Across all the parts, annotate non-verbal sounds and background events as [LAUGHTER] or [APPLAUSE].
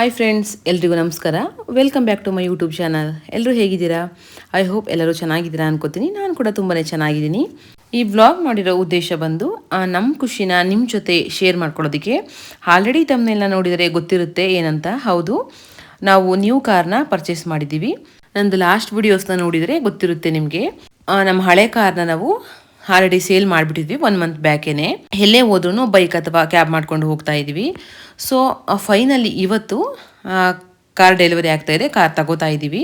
Hi friends ಎಲ್ರಿಗೂ ನಮಸ್ಕಾರ. Welcome back to my YouTube channel ಎಲ್ಲರೂ ಹೇಗಿದ್ದೀರಾ? ಐ ಹೋಪ್ ಎಲ್ಲರೂ ಚೆನ್ನಾಗಿದ್ದೀರಾ ಅನ್ಕೋತೀನಿ. ನಾನು ಕೂಡ ತುಂಬಾ ಚೆನ್ನಾಗಿದ್ದೀನಿ. ಈ ಬ್ಲಾಗ್ ಮಾಡಿರೋ ಉದ್ದೇಶ ಬಂದು ನಮ್ಮ ಖುಷಿನ ನಿಮ್ಮ ಜೊತೆ ಶೇರ್ ಮಾಡ್ಕೊಳ್ಳೋದಕ್ಕೆ ಆಲ್ರೆಡಿ ತಮ್ಮನೆಲ್ಲ ನೋಡಿದರೆ ಗೊತ್ತಿರುತ್ತೆ ಏನಂತ? ಹೌದು. ನಾವು ನ್ಯೂ ಕಾರ್ನ ಪರ್ಚೇಸ್ ಮಾಡಿದ್ದೀವಿ. ನಂದು ಲಾಸ್ಟ್ ವಿಡಿಯೋಸ್ನ ನೋಡಿದರೆ ಗೊತ್ತಿರುತ್ತೆ ನಿಮಗೆ. ನಮ್ಮ ಹಳೆ ಕಾರ್ನ ನಾವು ಆಲ್ರೆಡಿ ಸೇಲ್ ಮಾಡಿಬಿಟ್ಟಿದ್ವಿ ಒನ್ ಮಂತ್ ಬ್ಯಾಕೇನೆ ಎಲ್ಲೇ ಹೋದ್ರೂ ಬೈಕ್ ಅಥವಾ ಕ್ಯಾಬ್ ಮಾಡ್ಕೊಂಡು ಹೋಗ್ತಾ ಇದ್ವಿ. ಸೊ ಫೈನಲಿ ಇವತ್ತು ಕಾರ್ ಡೆಲಿವರಿ ಆಗ್ತಾ ಇದೆ ಕಾರ್ ತಗೋತಾ ಇದ್ದೀವಿ.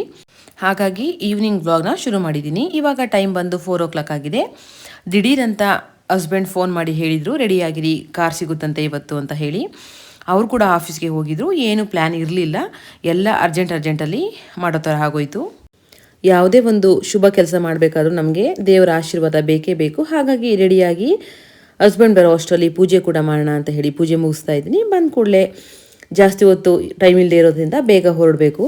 ಹಾಗಾಗಿ ಈವ್ನಿಂಗ್ ವ್ಲಾಗ್ನ ಶುರು ಮಾಡಿದ್ದೀನಿ. ಇವಾಗ ಟೈಮ್ ಬಂದು ಫೋರ್ ಓ ಕ್ಲಾಕ್ ಆಗಿದೆ. ದಿಢೀರಂತ ಹಸ್ಬೆಂಡ್ ಫೋನ್ ಮಾಡಿ ಹೇಳಿದರು ರೆಡಿಯಾಗಿರಿ ಕಾರ್ ಸಿಗುತ್ತಂತೆ ಇವತ್ತು, ಅಂತ ಹೇಳಿ. ಅವರು ಕೂಡ ಆಫೀಸ್ಗೆ ಹೋಗಿದ್ರು. ಏನು ಪ್ಲ್ಯಾನ್ ಇರಲಿಲ್ಲ. ಎಲ್ಲ ಅರ್ಜೆಂಟ್ ಅರ್ಜೆಂಟಲ್ಲಿ ಮಾಡೋ ಥರ ಆಗೋಯ್ತು. ಯಾವುದೇ ಒಂದು ಶುಭ ಕೆಲಸ ಮಾಡಬೇಕಾದ್ರೂ ನಮಗೆ ದೇವರ ಆಶೀರ್ವಾದ ಬೇಕೇ ಬೇಕು. ಹಾಗಾಗಿ ರೆಡಿಯಾಗಿ ಹಸ್ಬೆಂಡ್ ಬರೋ ಅಷ್ಟರಲ್ಲಿ ಪೂಜೆ ಕೂಡ ಮಾಡೋಣ ಅಂತ ಹೇಳಿ ಪೂಜೆ ಮುಗಿಸ್ತಾ ಇದ್ದೀನಿ. ಬಂದ ಕೂಡಲೇ ಜಾಸ್ತಿ ಹೊತ್ತು ಟೈಮ್ ಇಲ್ಲದೆ ಇರೋದ್ರಿಂದ ಬೇಗ ಹೊರಡಬೇಕು.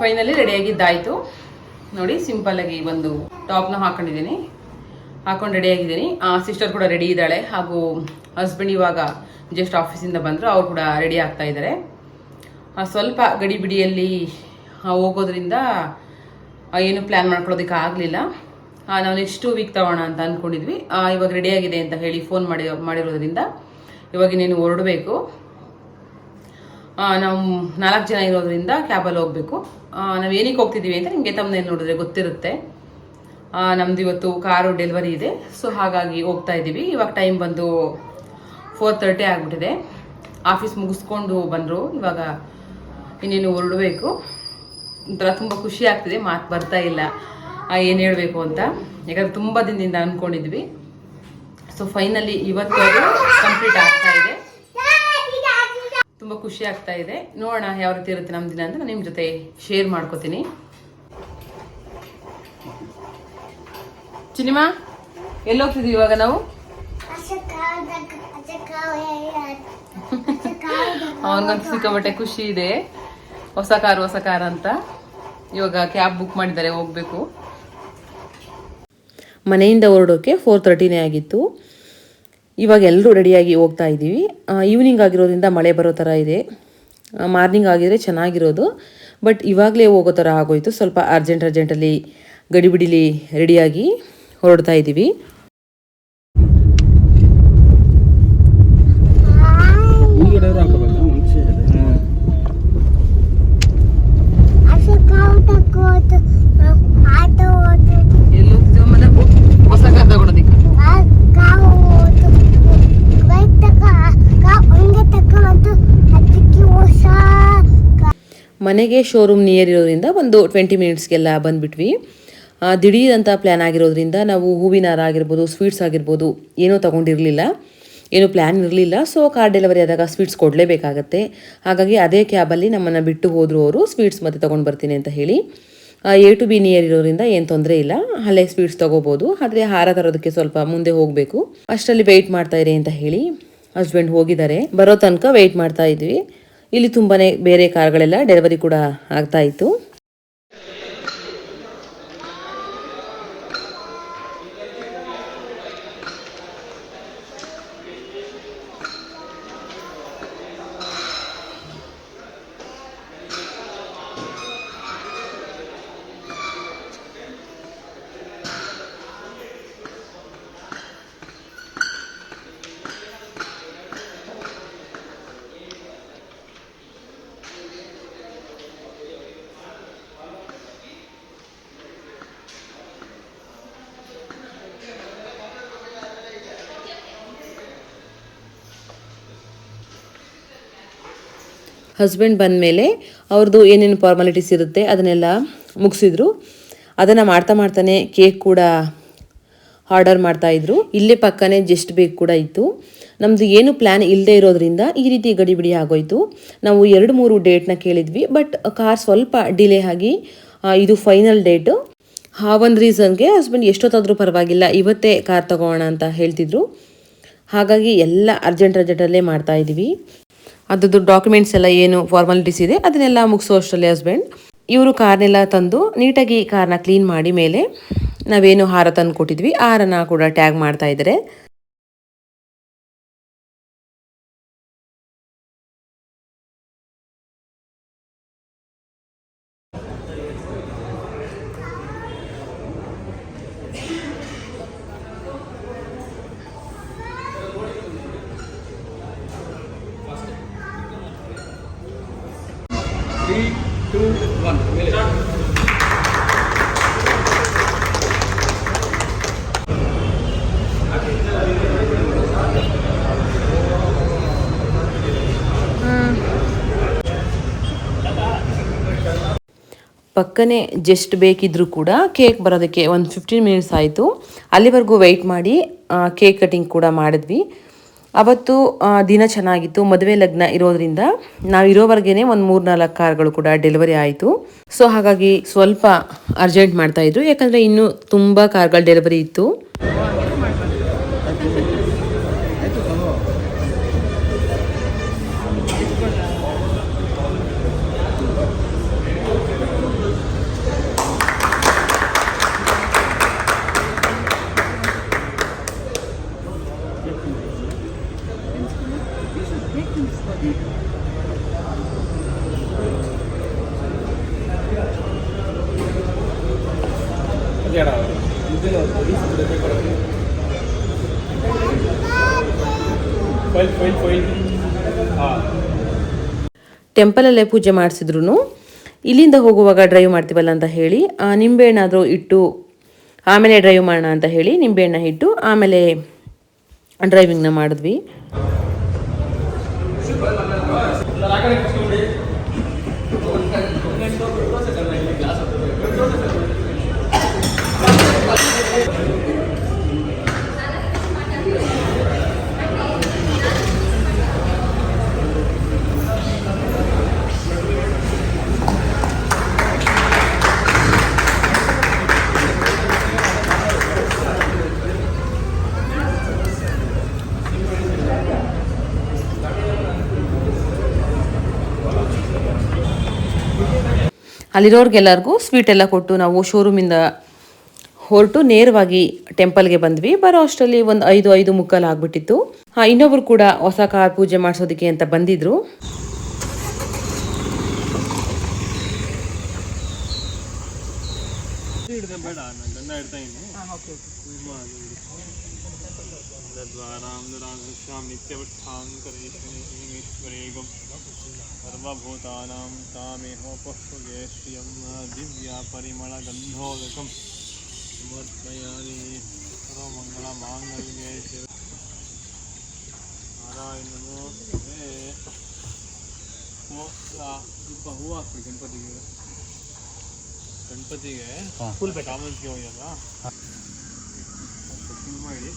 ಫೈನಲಿ ರೆಡಿಯಾಗಿದ್ದಾಯಿತು. ನೋಡಿ ಸಿಂಪಲ್ಲಾಗಿ ಒಂದು ಟಾಪ್ನ ಹಾಕೊಂಡಿದ್ದೀನಿ. ಹಾಕೊಂಡು ರೆಡಿಯಾಗಿದ್ದೀನಿ. ಸಿಸ್ಟರ್ ಕೂಡ ರೆಡಿ ಇದ್ದಾಳೆ. ಹಾಗೂ ಹಸ್ಬೆಂಡ್ ಇವಾಗ ಜಸ್ಟ್ ಆಫೀಸಿಂದ ಬಂದರು. ಅವ್ರು ಕೂಡ ರೆಡಿ ಆಗ್ತಾ ಇದ್ದಾರೆ. ಸ್ವಲ್ಪ ಗಡಿಬಿಡಿಯಲ್ಲಿ ಹೋಗೋದ್ರಿಂದ ಏನು ಪ್ಲ್ಯಾನ್ ಮಾಡ್ಕೊಳ್ಳೋದಕ್ಕೆ ಆಗಲಿಲ್ಲ. ನಾವು ನೆಕ್ಸ್ಟ್ ವೀಕ್ ತಗೋಣ ಅಂತ ಅಂದ್ಕೊಂಡಿದ್ವಿ ಇವಾಗ ರೆಡಿಯಾಗಿದೆ ಅಂತ ಹೇಳಿ ಫೋನ್ ಮಾಡಿ, ಮಾಡಿರೋದ್ರಿಂದ ಇವಾಗ ಇನ್ನೇನು ಹೊರಡಬೇಕು. ನಾವು ನಾಲ್ಕು ಜನ ಇರೋದ್ರಿಂದ ಕ್ಯಾಬಲ್ಲಿ ಹೋಗಬೇಕು. ನಾವು ಏನಕ್ಕೆ ಹೋಗ್ತಿದ್ದೀವಿ ಅಂತ ನಿಮಗೆ ತಮ್ಮನೇ ನೋಡಿದ್ರೆ ಗೊತ್ತಿರುತ್ತೆ. ನಮ್ದು ಇವತ್ತು ಕಾರು ಡೆಲಿವರಿ ಇದೆ. ಸೊ ಹಾಗಾಗಿ ಹೋಗ್ತಾ ಇದ್ದೀವಿ. ಇವಾಗ ಟೈಮ್ ಬಂದು ಫೋರ್ ತರ್ಟಿ ಆಗಿಬಿಟ್ಟಿದೆ. ಆಫೀಸ್ ಮುಗಿಸ್ಕೊಂಡು ಬಂದರು. ಇವಾಗ ಇನ್ನೇನು ಹೊರಡಬೇಕು. ಒಂಥರ ತುಂಬ ಖುಷಿ ಆಗ್ತಿದೆ, ಮಾತು ಬರ್ತಾ ಇಲ್ಲ ಏನು ಹೇಳಬೇಕು ಅಂತ. ಯಾಕಂದ್ರೆ ತುಂಬ ದಿನದಿಂದ ಅಂದ್ಕೊಂಡಿದ್ವಿ ಸೊ ಫೈನಲಿ ಇವತ್ತು ಅದು ಕಂಪ್ಲೀಟ್ ಆಗ್ತಾ ಇದೆ. ತುಂಬ ಖುಷಿ ಆಗ್ತಾ ಇದೆ. ನೋಡೋಣ ಯಾವ ರೀತಿ ಇರುತ್ತೆ ನಮ್ಮ ದಿನ ಅಂತ ನಿಮ್ಮ ಜೊತೆ ಶೇರ್ ಮಾಡ್ಕೋತೀನಿ. ಚಿನಿಮಾ ಎಲ್ಲಿ ಹೋಗ್ತಿದ್ವಿ ಇವಾಗ ನಾವು? [LAUGHS] ಅವನಿಗಂತೂ ಖುಷಿ ಇದೆ. ಹೊಸ ಕಾರ್ ಹೊಸ ಕಾರ್ ಅಂತ. ಇವಾಗ ಕ್ಯಾಬ್ ಬುಕ್ ಮಾಡಿದ್ದಾರೆ, ಹೋಗ್ಬೇಕು. ಮನೆಯಿಂದ ಹೊರಡೋಕೆ ಫೋರ್ ತರ್ಟಿನೇ ಆಗಿತ್ತು. ಇವಾಗ ಎಲ್ಲರೂ ರೆಡಿಯಾಗಿ ಹೋಗ್ತಾ ಇದ್ದೀವಿ. ಈವ್ನಿಂಗ್ ಆಗಿರೋದ್ರಿಂದ ಮಳೆ ಬರೋ ಥರ ಇದೆ. ಮಾರ್ನಿಂಗ್ ಆಗಿದ್ರೆ ಚೆನ್ನಾಗಿರೋದು. ಬಟ್ ಇವಾಗಲೇ ಹೋಗೋ ಥರ ಆಗೋಯ್ತು. ಸ್ವಲ್ಪ ಅರ್ಜೆಂಟ್ ಅರ್ಜೆಂಟಲ್ಲಿ ಗಡಿಬಿಡಿಲಿ ರೆಡಿಯಾಗಿ ಹೊರಡ್ತಾ ಇದ್ದೀವಿ ಮುಂದ್ಗಡೆ ಹಾಕಬಲ್ಲ ಮುಂಚೆ ಎಲ್ಲಿ ಹೋಗ್ತಿದ್ದೀವಿ ಹೊಸ ಕಾರ್ ತಗೊಳೋದಿಕ್ಕೆ ಮನೆಗೆ ಶೋರೂಮ್ ನಿಯರ್ ಇರೋದ್ರಿಂದ ಒಂದು ಟ್ವೆಂಟಿ ಮಿನಿಟ್ಸ್ಗೆಲ್ಲ ಬಂದ್ಬಿಟ್ವಿ. ದಿಢೀರ್ ಅಂತ ಪ್ಲ್ಯಾನ್ ಆಗಿರೋದ್ರಿಂದ ನಾವು ಹೂವಿನ ಹಾರ ಆಗಿರ್ಬೋದು ಸ್ವೀಟ್ಸ್ ಆಗಿರ್ಬೋದು ಏನೂ ತಗೊಂಡಿರಲಿಲ್ಲ. ಏನು ಪ್ಲ್ಯಾನ್ ಇರಲಿಲ್ಲ. ಸೊ ಕಾರ್ ಡೆಲಿವರಿ ಆದಾಗ ಸ್ವೀಟ್ಸ್ ಕೊಡಲೇಬೇಕಾಗತ್ತೆ. ಹಾಗಾಗಿ ಅದೇ ಕ್ಯಾಬಲ್ಲಿ ನಮ್ಮನ್ನು ಬಿಟ್ಟು ಹೋದರು ಅವರು ಸ್ವೀಟ್ಸ್ ಮತ್ತೆ ತೊಗೊಂಡು ಬರ್ತೀನಿ ಅಂತ ಹೇಳಿ. ಎ ಟು ಬಿ ನಿಯರ್ ಇರೋದ್ರಿಂದ ಏನು ತೊಂದರೆ ಇಲ್ಲ. ಅಲ್ಲೇ ಸ್ವೀಟ್ಸ್ ತೊಗೋಬೋದು. ಆದರೆ ಹಾರ ತರೋದಕ್ಕೆ ಸ್ವಲ್ಪ ಮುಂದೆ ಹೋಗಬೇಕು. ಅಷ್ಟರಲ್ಲಿ ವೆಯ್ಟ್ ಮಾಡ್ತಾ ಅಂತ ಹೇಳಿ ಹಸ್ಬೆಂಡ್ ಹೋಗಿದ್ದಾರೆ. ಬರೋ ತನಕ ವೆಯ್ಟ್ ಮಾಡ್ತಾ ಇದ್ವಿ. ಇಲ್ಲಿ ತುಂಬಾ ಬೇರೆ ಕಾರ್ಗಳೆಲ್ಲ ಡೆಲಿವರಿ ಕೂಡ ಆಗ್ತಾ ಇತ್ತು. ಹಸ್ಬೆಂಡ್ ಬಂದ ಮೇಲೆ ಅವ್ರದ್ದು ಏನೇನು ಫಾರ್ಮಾಲಿಟೀಸ್ ಇರುತ್ತೆ ಅದನ್ನೆಲ್ಲ ಮುಗಿಸಿದ್ರು. ಅದನ್ನು ಮಾಡ್ತಾ ಮಾಡ್ತಾನೆ ಕೇಕ್ ಕೂಡ ಆರ್ಡರ್ ಮಾಡ್ತಾಯಿದ್ರು ಇಲ್ಲೇ ಪಕ್ಕನೇ ಜಸ್ಟ್ ಬೇಕ್ ಕೂಡ ಇತ್ತು. ನಮ್ಮದು ಏನು ಪ್ಲ್ಯಾನ್ ಇಲ್ಲದೆ ಇರೋದ್ರಿಂದ ಈ ರೀತಿ ಗಡಿಬಿಡಿ ಆಗೋಯ್ತು. ನಾವು ಎರಡು ಮೂರು ಡೇಟ್ನ ಕೇಳಿದ್ವಿ ಬಟ್ ಕಾರ್ ಸ್ವಲ್ಪ ಡಿಲೇ ಆಗಿ ಇದು ಫೈನಲ್ ಡೇಟು ಆ ಒಂದು ರೀಸನ್ಗೆ ಹಸ್ಬೆಂಡ್ ಎಷ್ಟೊತ್ತಾದರೂ ಪರವಾಗಿಲ್ಲ, ಇವತ್ತೇ ಕಾರ್ ತಗೋಣ ಅಂತ ಹೇಳ್ತಿದ್ರು. ಹಾಗಾಗಿ ಎಲ್ಲ ಅರ್ಜೆಂಟ್ ಅರ್ಜೆಂಟಲ್ಲೇ ಮಾಡ್ತಾಯಿದ್ವಿ ಅದ್ರದ್ದು ಡಾಕ್ಯುಮೆಂಟ್ಸ್ ಎಲ್ಲ ಏನು ಫಾರ್ಮಾಲಿಟೀಸ್ ಇದೆ, ಅದನ್ನೆಲ್ಲ ಮುಗಿಸೋ ಅಷ್ಟರಲ್ಲಿ ಹಸ್ಬೆಂಡ್ ಇವರು ಕಾರ್ನೆಲ್ಲ ತಂದು ನೀಟಾಗಿ ಕಾರ್ನ ಕ್ಲೀನ್ ಮಾಡಿ ಮೇಲೆ ನಾವೇನು ಹಾರ ತಂದು ಕೊಟ್ಟಿದ್ವಿ ಆರನ ಕೂಡ ಟ್ಯಾಗ್ ಮಾಡ್ತಾ ಇದ್ದಾರೆ. ಪಕ್ಕನೆ ಜಸ್ಟ್ ಬೇಕಿದ್ರೂ ಕೂಡ ಕೇಕ್ ಬರೋದಕ್ಕೆ ಒಂದು ಫಿಫ್ಟೀನ್ ಮಿನಿಟ್ಸ್ ಆಯಿತು. ಅಲ್ಲಿವರೆಗೂ ವೆಯ್ಟ್ ಮಾಡಿ ಕೇಕ್ ಕಟಿಂಗ್ ಕೂಡ ಮಾಡಿದ್ವಿ. ಅವತ್ತು ದಿನ ಚೆನ್ನಾಗಿತ್ತು. ಮದುವೆ ಲಗ್ನ ಇರೋದ್ರಿಂದ ನಾವು ಇರೋವರೆಗೇನೆ ಒಂದು ಮೂರು ನಾಲ್ಕು ಕಾರ್ಗಳು ಕೂಡ ಡೆಲಿವರಿ ಆಯಿತು. ಸೊ ಹಾಗಾಗಿ ಸ್ವಲ್ಪ ಅರ್ಜೆಂಟ್ ಮಾಡ್ತಾ ಇದ್ರು. ಯಾಕಂದರೆ ಇನ್ನೂ ತುಂಬ ಕಾರ್ಗಳು ಡೆಲಿವರಿ ಇತ್ತು. ಟೆಂಪಲಲ್ಲೇ ಪೂಜೆ ಮಾಡಿಸಿದ್ರು ಇಲ್ಲಿಂದ ಹೋಗುವಾಗ ಡ್ರೈವ್ ಮಾಡ್ತೀವಲ್ಲ ಅಂತ ಹೇಳಿ ಆ, ನಿಂಬೆಹಣ್ಣಾದರೂ ಇಟ್ಟು ಆಮೇಲೆ ಡ್ರೈವ್ ಮಾಡೋಣ ಅಂತ ಹೇಳಿ ನಿಂಬೆಹಣ್ಣ ಇಟ್ಟು ಆಮೇಲೆ ಡ್ರೈವಿಂಗ್ನ ಮಾಡಿದ್ವಿ. ಅಲ್ಲಿರೋರ್ಗೆಲ್ಲರಿಗೂ ಸ್ವೀಟ್ ಎಲ್ಲ ಕೊಟ್ಟು ನಾವು ಶೋರೂಮಿಂದ ಹೊರಟು ನೇರವಾಗಿ ಟೆಂಪಲ್ಗೆ ಬಂದ್ವಿ. ಬರೋ ಅಷ್ಟರಲ್ಲಿ ಒಂದು ಐದು ಐದು ಮುಕ್ಕಾಲು ಆಗ್ಬಿಟ್ಟಿತ್ತು. ಹಾಂ ಇನ್ನೊಬ್ರು ಕೂಡ ಹೊಸ ಕಾರ್ ಪೂಜೆ ಮಾಡಿಸೋದಕ್ಕೆ ಅಂತ ಬಂದಿದ್ರು ಬೇಡ ನಾನು ಗಂಡ ಇಡ್ತಾ ಇದ್ದೀನಿ ದ್ವಾರಾಂ ನಿತ್ಯವತ್ಥಾಂಕರೇಶ್ವರೇಗಂ ಸರ್ವಭೂತಾನಾಂ ತಾಮೇಹೋಪಸ್ವಗೆ ಶ್ರಿಯಂ ದಿವ್ಯ ಪರಿಮಳ ಗಂಧೋದಕಂ ಸಮರ್ಪಯಾಮಿ ಸರ್ವಮಂಗಳ ಮಾಂಗಲ್ಯೇ ಶಿವ ನಾರಾಯಣ ಹೂ ಸ್ವಲ್ಪ ಹೂ ಹಾಕ್ರಿ ಗಣಪತಿಗೆ ಗಣಪತಿಗೆ ಫುಲ್ ಕಾಮನ್ಸ್ಗೆ ಹೋಗ್ಯಲ್ಲ ಫುಲ್ ಮಾಡಿ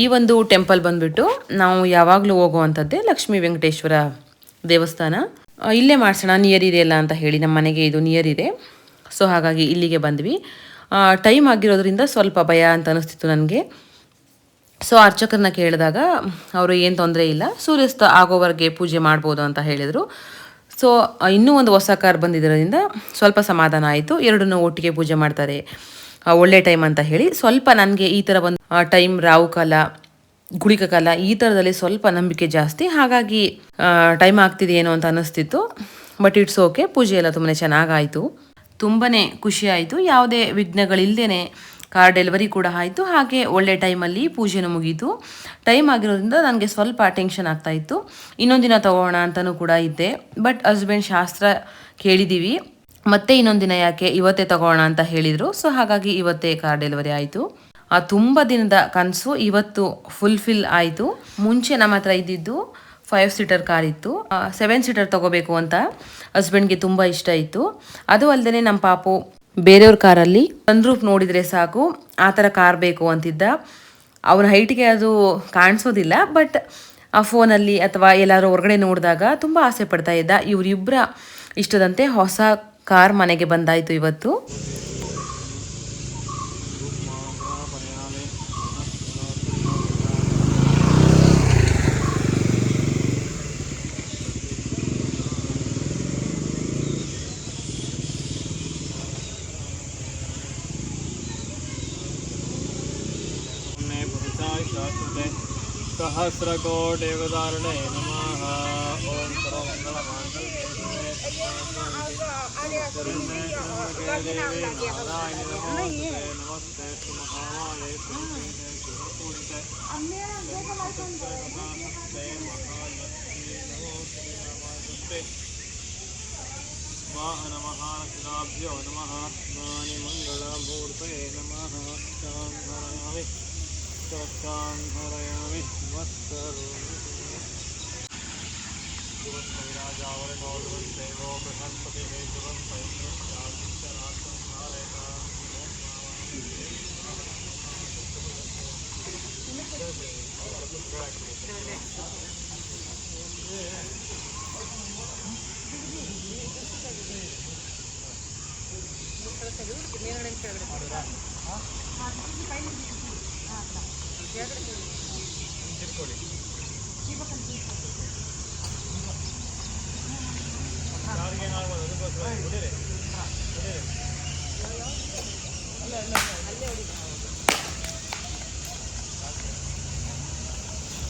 ಈ ಒಂದು ಟೆಂಪಲ್ ಬಂದ್ಬಿಟ್ಟು ನಾವು ಯಾವಾಗಲೂ ಹೋಗುವಂಥದ್ದೇ ಲಕ್ಷ್ಮೀ ವೆಂಕಟೇಶ್ವರ ದೇವಸ್ಥಾನ. ಇಲ್ಲೇ ಮಾಡಿಸೋಣ ನಿಯರ್ ಇದೆ ಅಲ್ಲ ಅಂತ ಹೇಳಿ, ನಮ್ಮ ಮನೆಗೆ ಇದು ನಿಯರ್ ಇದೆ. ಸೊ ಹಾಗಾಗಿ ಇಲ್ಲಿಗೆ ಬಂದ್ವಿ. ಟೈಮ್ ಆಗಿರೋದ್ರಿಂದ ಸ್ವಲ್ಪ ಭಯ ಅಂತ ಅನಿಸ್ತಿತ್ತು ನನಗೆ. ಸೊ ಅರ್ಚಕರನ್ನ ಕೇಳಿದಾಗ ಅವರು ಏನು ತೊಂದರೆ ಇಲ್ಲ, ಸೂರ್ಯಾಸ್ತ ಆಗೋವರೆಗೆ ಪೂಜೆ ಮಾಡ್ಬೋದು ಅಂತ ಹೇಳಿದರು. ಸೊ ಇನ್ನೂ ಒಂದು ಹೊಸ ಕಾರ್ ಬಂದಿದ್ದರಿಂದ ಸ್ವಲ್ಪ ಸಮಾಧಾನ ಆಯಿತು. ಎರಡನ್ನೂ ಒಟ್ಟಿಗೆ ಪೂಜೆ ಮಾಡ್ತಾರೆ. ಒಳ್ಳೆ ಟೈಮ್ ಅಂತ ಹೇಳಿ. ಸ್ವಲ್ಪ ನನಗೆ ಈ ಥರ ಒಂದು ಟೈಮ್ ರಾವು ಕಾಲ, ಗುಳಿಕ ಕಾಲ ಈ ಥರದಲ್ಲಿ ಸ್ವಲ್ಪ ನಂಬಿಕೆ ಜಾಸ್ತಿ. ಹಾಗಾಗಿ ಟೈಮ್ ಆಗ್ತಿದೆಯೇನೋ ಅಂತ ಅನ್ನಿಸ್ತಿತ್ತು. ಬಟ್ ಇಟ್ಸ್ ಓಕೆ ಪೂಜೆ ಎಲ್ಲ ತುಂಬಾ ಚೆನ್ನಾಗಾಯಿತು ತುಂಬಾ ಖುಷಿ ಆಯಿತು. ಯಾವುದೇ ವಿಘ್ನಗಳಿಲ್ಲದೇ ಕಾರ್ ಡೆಲಿವರಿ ಕೂಡ ಆಯಿತು. ಹಾಗೆ ಒಳ್ಳೆ ಟೈಮಲ್ಲಿ ಪೂಜೆನೂ ಮುಗೀತು. ಟೈಮ್ ಆಗಿರೋದ್ರಿಂದ ನನಗೆ ಸ್ವಲ್ಪ ಟೆನ್ಷನ್ ಆಗ್ತಾ ಇತ್ತು. ಇನ್ನೊಂದು ದಿನ ತಗೋಣ ಅಂತಲೂ ಕೂಡ ಇದ್ದೆ. ಬಟ್ ಹಸ್ಬೆಂಡ್ ಶಾಸ್ತ್ರ ಕೇಳಿದ್ದೀವಿ ಮತ್ತೆ ಇನ್ನೊಂದು ದಿನ ಯಾಕೆ ಇವತ್ತೇ ತಗೋಣ ಅಂತ ಹೇಳಿದರು. ಸೊ ಹಾಗಾಗಿ ಇವತ್ತೇ ಕಾರ್ ಡೆಲಿವರಿ ಆಯಿತು. ಆ ತುಂಬ ದಿನದ ಕನಸು ಇವತ್ತು ಫುಲ್ಫಿಲ್ ಆಯಿತು. ಮುಂಚೆ ನಮ್ಮ ಹತ್ರ ಇದ್ದಿದ್ದು ಫೈವ್ ಸೀಟರ್ ಕಾರ್ ಇತ್ತು. ಸೆವೆನ್ ಸೀಟರ್ ತಗೋಬೇಕು ಅಂತ ಹಸ್ಬೆಂಡ್ಗೆ ತುಂಬ ಇಷ್ಟ ಇತ್ತು. ಅದು ಅಲ್ಲದೆ ನಮ್ಮ ಪಾಪು ಬೇರೆಯವ್ರ ಕಾರಲ್ಲಿ. ಸನ್ರೂಫ್ ನೋಡಿದರೆ ಸಾಕು, ಆ ಥರ ಕಾರ್ ಬೇಕು ಅಂತಿದ್ದ. ಅವನ ಹೈಟ್ಗೆ ಅದು ಕಾಣಿಸೋದಿಲ್ಲ, ಬಟ್ ಆ ಫೋನಲ್ಲಿ ಅಥವಾ ಎಲ್ಲಾರು ಹೊರಗಡೆ ನೋಡಿದಾಗ ತುಂಬ ಆಸೆ ಪಡ್ತಾ ಇದ್ದ. ಇವರಿಬ್ಬರ ಇಷ್ಟದಂತೆ ಹೊಸ ಕಾರ್ ಮನೆಗೆ ಬಂದಾಯಿತು ಇವತ್ತು. नमस्ते सहस्रकोटियुगदारुणे नमः ॐ सर्वमङ्गलमाङ्गल्ये नमस्ते महामाले शिवपूजिते नमस्ते महालक्ष्मी नमस्ते वाहनमहालक्ष्माभ्यो नमः। मानि मङ्गलमूर्तये नमः शान्तामि शान्धरामि नमस्करोमि विराजावरणोदेवो बृहस्पतिः शिवं पवित्रं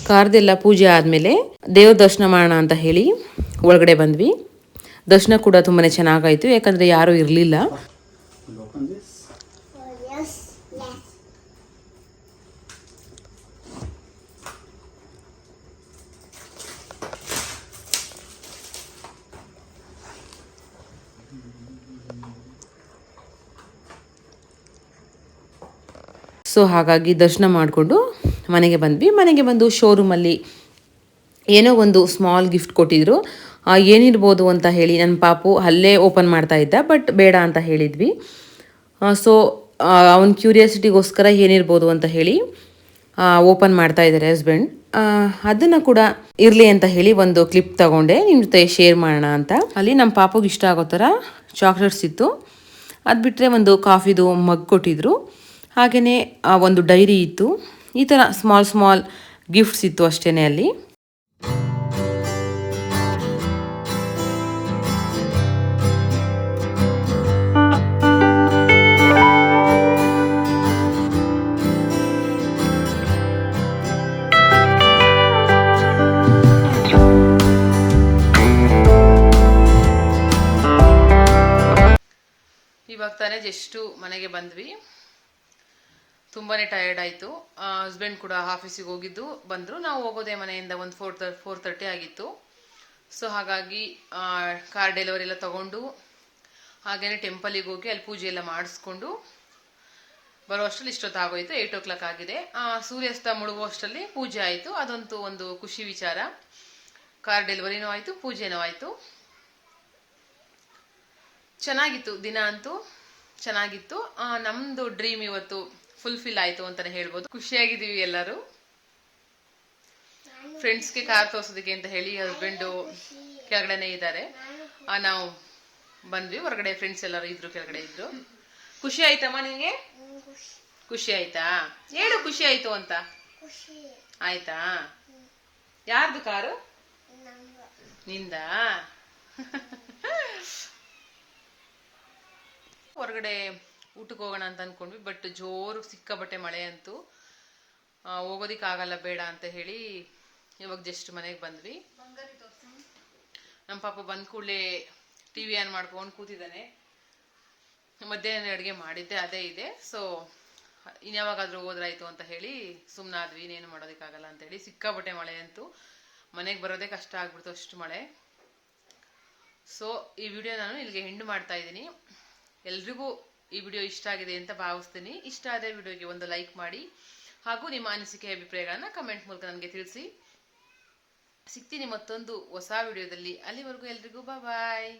ಕಾರ್ದೆಲ್ಲ ಪೂಜೆ ಆದಮೇಲೆ ದೇವ್ರ ದರ್ಶನ ಮಾಡೋಣ ಅಂತ ಹೇಳಿ ಒಳಗಡೆ ಬಂದ್ವಿ. ದರ್ಶನ ಕೂಡ ತುಂಬಾ ಚೆನ್ನಾಗಾಯ್ತು. ಯಾಕಂದ್ರೆ ಯಾರು ಇರಲಿಲ್ಲ. ಸೊ ಹಾಗಾಗಿ ದರ್ಶನ ಮಾಡಿಕೊಂಡು ಮನೆಗೆ ಬಂದ್ವಿ. ಮನೆಗೆ ಬಂದು ಶೋರೂಮಲ್ಲಿ ಏನೋ ಒಂದು ಸ್ಮಾಲ್ ಗಿಫ್ಟ್ ಕೊಟ್ಟಿದ್ರು. ಏನಿರ್ಬೋದು ಅಂತ ಹೇಳಿ ನನ್ನ ಪಾಪು ಅಲ್ಲೇ ಓಪನ್ ಮಾಡ್ತಾ ಇದ್ದ ಬಟ್ ಬೇಡ ಅಂತ ಹೇಳಿದ್ವಿ. ಸೊ ಅವನ ಕ್ಯೂರಿಯಾಸಿಟಿಗೋಸ್ಕರ ಏನಿರ್ಬೋದು ಅಂತ ಹೇಳಿ ಓಪನ್ ಮಾಡ್ತಾ ಇದ್ದಾರೆ ಹಸ್ಬೆಂಡ್ ಅದನ್ನು ಕೂಡ ಇರಲಿ ಅಂತ ಹೇಳಿ ಒಂದು ಕ್ಲಿಪ್ ತಗೊಂಡೆ. ನಿಮ್ಮ ಜೊತೆ ಶೇರ್ ಮಾಡೋಣ ಅಂತ. ಅಲ್ಲಿ ನಮ್ಮ ಪಾಪುಗೆ ಇಷ್ಟ ಆಗೋ ಥರ ಚಾಕ್ಲೇಟ್ಸ್ ಇತ್ತು. ಅದು ಬಿಟ್ಟರೆ ಒಂದು ಕಾಫಿದು ಮಗ್ ಕೊಟ್ಟಿದ್ರು. ಹಾಗೆಯೇ ಒಂದು ಡೈರಿ ಇತ್ತು. ಈ ಥರ ಸ್ಮಾಲ್ ಸ್ಮಾಲ್ ಗಿಫ್ಟ್ಸ್ ಇತ್ತು ಅಷ್ಟೇ ಅಲ್ಲಿ. ಇವಾಗ ತಾನೇ ಜಸ್ಟು ಮನೆಗೆ ಬಂದ್ವಿ. ತುಂಬಾ ಟಯರ್ಡ್ ಆಯಿತು. ಹಸ್ಬೆಂಡ್ ಕೂಡ ಆಫೀಸಿಗೆ ಹೋಗಿದ್ದು, ಬಂದರು. ನಾವು ಹೋಗೋದೇ ಮನೆಯಿಂದ ಒಂದು ಫೋರ್ ತರ್ ಫೋರ್ ತರ್ಟಿ ಆಗಿತ್ತು. ಸೊ ಹಾಗಾಗಿ ಕಾರ್ ಡೆಲಿವರಿ ಎಲ್ಲ ತೊಗೊಂಡು ಹಾಗೆಯೇ ಟೆಂಪಲಿಗೆ ಹೋಗಿ ಅಲ್ಲಿ ಪೂಜೆ ಎಲ್ಲ ಮಾಡಿಸ್ಕೊಂಡು ಬರೋ ಅಷ್ಟರಲ್ಲಿ ಇಷ್ಟೊತ್ತಾಗೋಯಿತು ಏಯ್ಟ್ ಓ ಕ್ಲಾಕ್ ಆಗಿದೆ ಸೂರ್ಯಾಸ್ತ ಮುಳುಗುವಷ್ಟರಲ್ಲಿ ಪೂಜೆ ಆಯಿತು. ಅದಂತೂ ಒಂದು ಖುಷಿ ವಿಚಾರ. ಕಾರ್ ಡೆಲಿವರಿನೂ ಆಯಿತು, ಪೂಜೆನೂ ಆಯಿತು. ಚೆನ್ನಾಗಿತ್ತು. ದಿನ ಅಂತೂ ಚೆನ್ನಾಗಿತ್ತು. ನಮ್ಮದು ಡ್ರೀಮ್ ಇವತ್ತು ಫುಲ್ಫಿಲ್ ಆಯ್ತು ಅಂತಾನೆ ಹೇಳ್ಬೋದು. ಖುಷಿಯಾಗಿದ್ದೀವಿ ಎಲ್ಲರೂ. ಫ್ರೆಂಡ್ಸ್ಗೆ ಕಾರ್ ತೋರ್ಸೋದಕ್ಕೆ ಅಂತ ಹೇಳಿ ಹಸ್ಬೆಂಡು ಕೆಳಗಡೆನೆ ಇದ್ದಾರೆ. ನಾವು ಬಂದ್ವಿ. ಹೊರಗಡೆ ಫ್ರೆಂಡ್ಸ್ ಎಲ್ಲರೂ ಇದ್ರು ಕೆಳಗಡೆ ಇದ್ರು. ಖುಷಿ ಆಯ್ತಮ್ಮ ನಿನಗೆ ಖುಷಿ. ಆಯ್ತಾ? ಹೇಳು ಖುಷಿ ಆಯ್ತು ಅಂತ. ಆಯ್ತಾ? ಯಾರ್ದು ಕಾರು? ನಿಂದ? [LAUGHS] ಹೊರಗಡೆ ಊಟಕ್ಕೆ ಹೋಗೋಣ ಅಂತ ಅನ್ಕೊಂಡ್ವಿ. ಬಟ್ ಜೋರು ಸಿಕ್ಕಾಬಟ್ಟೆ ಮಳೆ ಅಂತೂ ಹೋಗೋದಿಕ್ಕಾಗಲ್ಲ, ಬೇಡ ಅಂತ ಹೇಳಿ ಇವಾಗ ಜಸ್ಟ್ ಮನೆಗೆ ಬಂದ್ವಿ. ನಮ್ಮ ಪಾಪ ಬಂದ ಕೂಡಲೇ ಟಿ ವಿ ಆನ್ ಮಾಡ್ಕೊಂಡು ಕೂತಿದ್ದಾನೆ. ಮಧ್ಯಾಹ್ನ ಅಡುಗೆ ಮಾಡಿದ್ದೆ, ಅದೇ ಇದೆ. ಸೊ ಇನ್ಯಾವಾಗಾದರೂ ಹೋದ್ರಾಯ್ತು ಅಂತ ಹೇಳಿ ಸುಮ್ಮನಾದ್ವಿ ಇನ್ನೇನು ಮಾಡೋದಕ್ಕಾಗಲ್ಲ ಅಂತ ಹೇಳಿ. ಸಿಕ್ಕಾಬಟ್ಟೆ ಮಳೆ ಅಂತೂ, ಮನೆಗೆ ಬರೋದೇ ಕಷ್ಟ ಆಗ್ಬಿಡ್ತು ಅಷ್ಟು ಮಳೆ. ಸೊ ಈ ವಿಡಿಯೋ ನಾನು ಇಲ್ಲಿಗೆ ಹೆಂಡು ಮಾಡ್ತಾ ಇದ್ದೀನಿ. ಎಲ್ರಿಗೂ ಈ ವಿಡಿಯೋ ಇಷ್ಟ ಆಗಿದೆ ಅಂತ ಭಾವಿಸ್ತೀನಿ. ಇಷ್ಟ ಆದರೆ ವಿಡಿಯೋಗೆ ಒಂದು ಲೈಕ್ ಮಾಡಿ ಹಾಗೂ ನಿಮ್ಮ ಅನಿಸಿಕೆ ಅಭಿಪ್ರಾಯಗಳನ್ನು ಕಮೆಂಟ್ ಮೂಲಕ ನನಗೆ ತಿಳಿಸಿ. ಸಿಗ್ತೀನಿ ಮತ್ತೊಂದು ಹೊಸ ವಿಡಿಯೋದಲ್ಲಿ. ಅಲ್ಲಿವರೆಗೂ ಎಲ್ರಿಗೂ ಬಾಯ್